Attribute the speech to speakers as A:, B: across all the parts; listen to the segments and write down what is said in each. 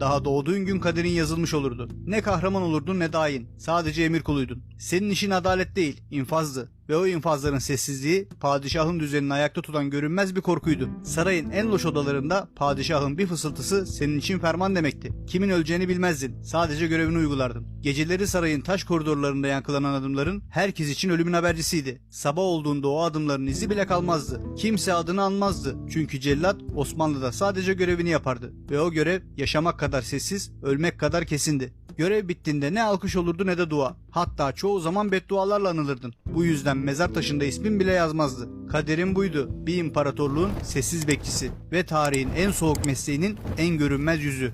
A: Daha doğduğun gün kaderin yazılmış olurdu. Ne kahraman olurdun ne de hain. Sadece emir kuluydun. Senin işin adalet değil, infazdı. Ve o infazların sessizliği padişahın düzenini ayakta tutan görünmez bir korkuydu. Sarayın en loş odalarında padişahın bir fısıltısı senin için ferman demekti. Kimin öleceğini bilmezdin. Sadece görevini uygulardın. Geceleri sarayın taş koridorlarında yankılanan adımların herkes için ölümün habercisiydi. Sabah olduğunda o adımların izi bile kalmazdı. Kimse adını anmazdı. Çünkü cellat Osmanlı'da sadece görevini yapardı. Ve o görev yaşamak kadar sessiz, ölmek kadar kesindi. Görev bittiğinde ne alkış olurdu ne de dua. Hatta çoğu zaman beddualarla anılırdın. Bu yüzden mezar taşında ismin bile yazmazdı. Kaderin buydu. Bir imparatorluğun sessiz bekçisi ve tarihin en soğuk mesleğinin en görünmez yüzü.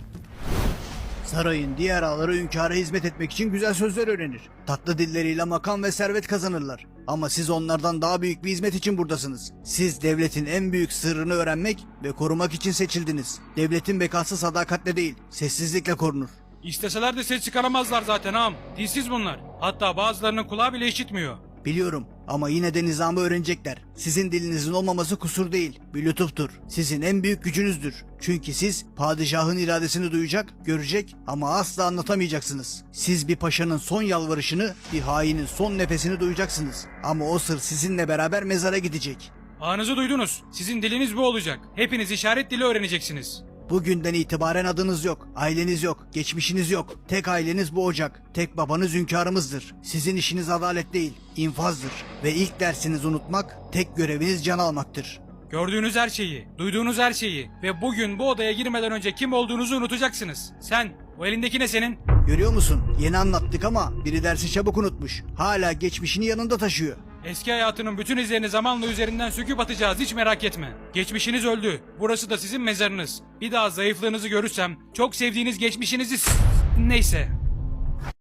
A: Sarayın diğer ağları hünkâra hizmet etmek için güzel sözler öğrenir. Tatlı dilleriyle makam ve servet kazanırlar. Ama siz onlardan daha büyük bir hizmet için buradasınız. Siz devletin en büyük sırrını öğrenmek ve korumak için seçildiniz. Devletin bekası sadakatle değil, sessizlikle korunur.
B: İsteseler de ses çıkaramazlar zaten ağam. Dilsiz bunlar. Hatta bazılarının kulağı bile işitmiyor.
A: Biliyorum ama yine de nizamı öğrenecekler. Sizin dilinizin olmaması kusur değil, bir lütuftur. Sizin en büyük gücünüzdür. Çünkü siz padişahın iradesini duyacak, görecek ama asla anlatamayacaksınız. Siz bir paşanın son yalvarışını, bir hainin son nefesini duyacaksınız. Ama o sır sizinle beraber mezara gidecek.
B: Ağınızı duydunuz. Sizin diliniz bu olacak. Hepiniz işaret dili öğreneceksiniz.
A: Bugünden itibaren adınız yok, aileniz yok, geçmişiniz yok. Tek aileniz bu ocak, tek babanız hünkârımızdır. Sizin işiniz adalet değil, infazdır. Ve ilk dersiniz unutmak, tek göreviniz can almaktır.
B: Gördüğünüz her şeyi, duyduğunuz her şeyi ve bugün bu odaya girmeden önce kim olduğunuzu unutacaksınız. Sen, o elindeki ne senin?
A: Görüyor musun? Yeni anlattık ama biri dersi çabuk unutmuş. Hala geçmişini yanında taşıyor.
B: Eski hayatının bütün izlerini zamanla üzerinden söküp atacağız hiç merak etme. Geçmişiniz öldü. Burası da sizin mezarınız. Bir daha zayıflığınızı görürsem çok sevdiğiniz geçmişinizi... Neyse